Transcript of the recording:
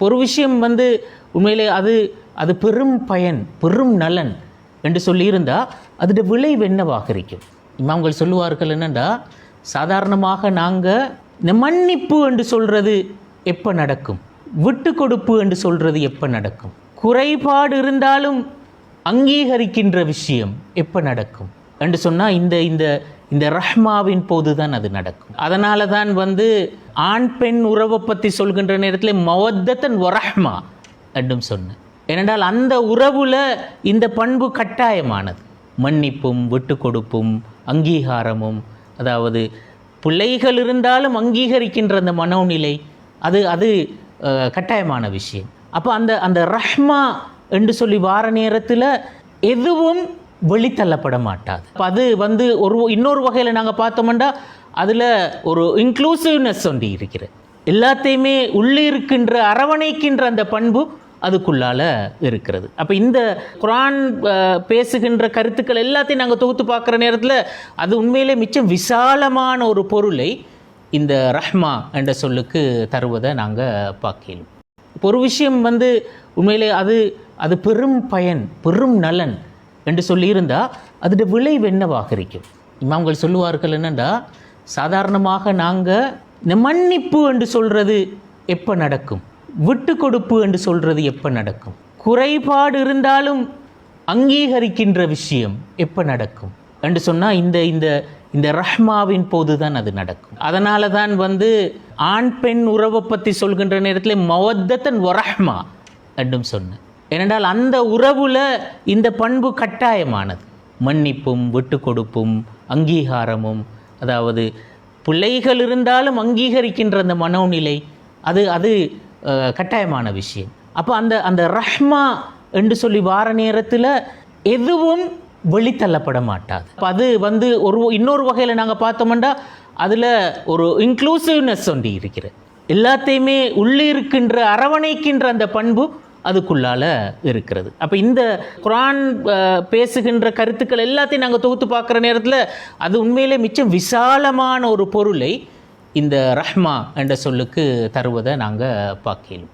இப்போ ஒரு விஷயம் வந்து உண்மையிலே அது அது பெரும் பயன் பெரும் நலன் என்று சொல்லியிருந்தால் அதோட விளைவு என்னவாக இருக்கும்? இமாம்கள் சொல்லுவார்கள் என்னென்னா சாதாரணமாக நாங்கள் இந்த மன்னிப்பு என்று சொல்கிறது எப்போ நடக்கும்? விட்டு கொடுப்பு என்று சொல்கிறது எப்போ நடக்கும்? குறைபாடு இருந்தாலும் அங்கீகரிக்கின்ற விஷயம் எப்போ நடக்கும்? என்று சொன்னால் இந்த இந்த இந்த ரஹ்மாவின் போது தான் அது நடக்கும். அதனால தான் வந்து ஆண் பெண் உறவை பற்றி சொல்கின்ற நேரத்தில் மவத்தத்தன் ஒரஹ்மா என்றும் சொன்னேன் ஏனென்றால் அந்த உறவில் இந்த பண்பு கட்டாயமானது. மன்னிப்பும் விட்டு கொடுப்பும் அங்கீகாரமும் அதாவது பிள்ளைகள் இருந்தாலும் அங்கீகரிக்கின்ற அந்த மனோநிலை அது அது கட்டாயமான விஷயம். அப்போ அந்த அந்த ரஹ்மா என்று சொல்லி வார நேரத்தில் எதுவும் வெளித்தள்ளப்பட மாட்டாது அது வந்து ஒரு இன்னொரு வகையில் நாங்கள் பார்த்தோம்னா அதில் ஒரு இன்க்ளூசிவ்னஸ் ஒன்று இருக்கிறது. எல்லாத்தையுமே உள்ளே இருக்கின்ற அரவணைக்கின்ற அந்த பண்பு அதுக்குள்ளால் இருக்கிறது. அப்போ இந்த குரான் பேசுகின்ற கருத்துக்கள் எல்லாத்தையும் நாங்கள் தொகுத்து பார்க்குற நேரத்தில் அது உண்மையிலே மிச்சம் விசாலமான ஒரு பொருளை இந்த ரஹ்மா என்ற சொல்லுக்கு தருவதை நாங்கள் பார்க்கலாம் இப்போ ஒரு விஷயம் வந்து உண்மையிலே அது அது பெரும் பயன் பெரும் நலன். என்று சொல்லியிருந்தால் அதோட விளைவு என்னவாக இருக்கும்? இமாம்கள் சொல்லுவார்கள் என்னென்னா சாதாரணமாக நாங்கள் இந்த மன்னிப்பு என்று சொல்கிறது எப்போ நடக்கும்? விட்டு கொடுப்பு என்று சொல்கிறது எப்போ நடக்கும்? குறைபாடு இருந்தாலும் அங்கீகரிக்கின்ற விஷயம் எப்போ நடக்கும்? என்று சொன்னால் இந்த இந்த இந்த ரஹ்மாவின் போது தான் அது நடக்கும். அதனால தான் வந்து ஆண் பெண் உறவை பற்றி சொல்கின்ற நேரத்தில் மவத்தத்தன் ஒரஹ்மா என்றும் சொன்னேன். ஏனென்றால் அந்த உறவில் இந்த பண்பு கட்டாயமானது. மன்னிப்பும் விட்டு கொடுப்பும் அங்கீகாரமும் அதாவது பிள்ளைகள் இருந்தாலும் அங்கீகரிக்கின்ற அந்த மனோநிலை அது அது கட்டாயமான விஷயம். அப்போ அந்த அந்த ரஹ்மா என்று சொல்லி வார நேரத்தில் எதுவும் வெளித்தள்ளப்பட மாட்டாது. அப்போ அது வந்து ஒரு இன்னொரு வகையில் நாங்கள் பார்த்தோம்னா அதில் ஒரு இன்க்ளூசிவ்னஸ் ஒன்று இருக்கிறது. எல்லாத்தையுமே உள்ளே இருக்கின்ற அரவணைக்கின்ற அந்த பண்பு அதுக்குள்ளால இருக்கிறது. அப்போ இந்த குரான் பேசுகின்ற கருத்துக்கள் எல்லாத்தையும் நாங்கள் தொகுத்து பார்க்குற நேரத்தில் அது உண்மையிலே மிச்சம் விசாலமான ஒரு பொருளை இந்த ரஹ்மா என்ற சொல்லுக்கு தருவதை நாங்கள் பார்க்கலாம்